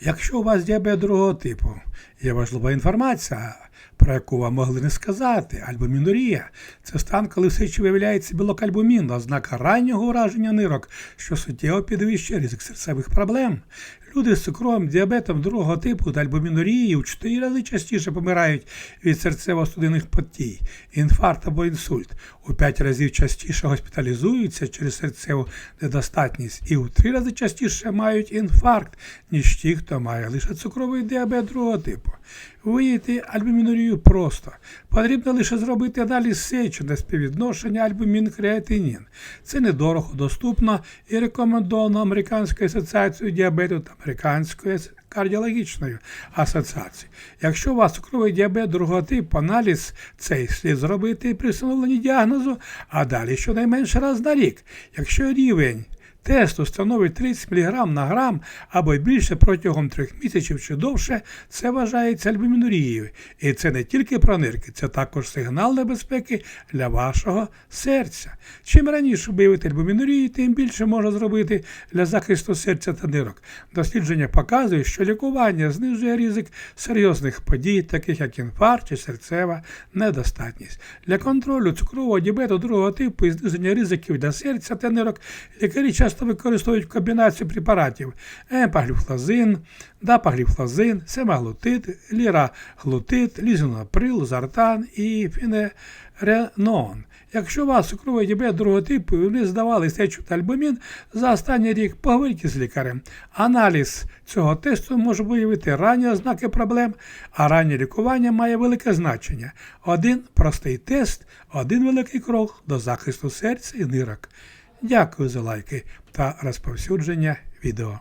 Якщо у вас діабет другого типу, є важлива інформація, про яку вам могли не сказати, альбумінурія – це стан, коли все ще виявляється білок альбумін, ознака раннього ураження нирок, що суттєво підвищує ризик серцевих проблем. Люди з цукровим діабетом другого типу та альбумінурією в 4 рази частіше помирають від серцево-судинних подій, інфаркт або інсульт, у 5 разів частіше госпіталізуються через серцеву недостатність і у 3 рази частіше мають інфаркт, ніж ті, хто має лише цукровий діабет другого типу. Виявити альбумінурію просто. Потрібно лише зробити аналіз сечі на співвідношення альбумін-креатинін. Це недорого, доступно і рекомендовано Американською асоціацією діабету та Американською кардіологічної асоціації. Якщо у вас цукровий діабет другого типу, аналіз цей слід зробити при встановленні діагнозу, а далі щонайменше раз на рік. Якщо рівень тесту становить 30 мг на грам або більше протягом трьох місяців чи довше, це вважається альбумінурією. І це не тільки про нирки, це також сигнал небезпеки для вашого серця. Чим раніше виявити альбумінурію, тим більше можна зробити для захисту серця та нирок. Дослідження показують, що лікування знижує ризик серйозних подій, таких як інфаркт чи серцева недостатність. Для контролю цукрового діабету другого типу і зниження ризиків для серця та нирок лікарі часто використовують комбінацію препаратів емпаглюфлазин, дапаглюфлазин, семаглутид, ліраглутид, лізонаприл, зартан і фінеренон. Якщо у вас цукровий діабет другого типу і ви здавали сечу та альбумін, за останній рік поговоріть з лікарем. Аналіз цього тесту може виявити ранні ознаки проблем, а раннє лікування має велике значення. Один простий тест, один великий крок до захисту серця і нирок. Дякую за лайки та розповсюдження відео.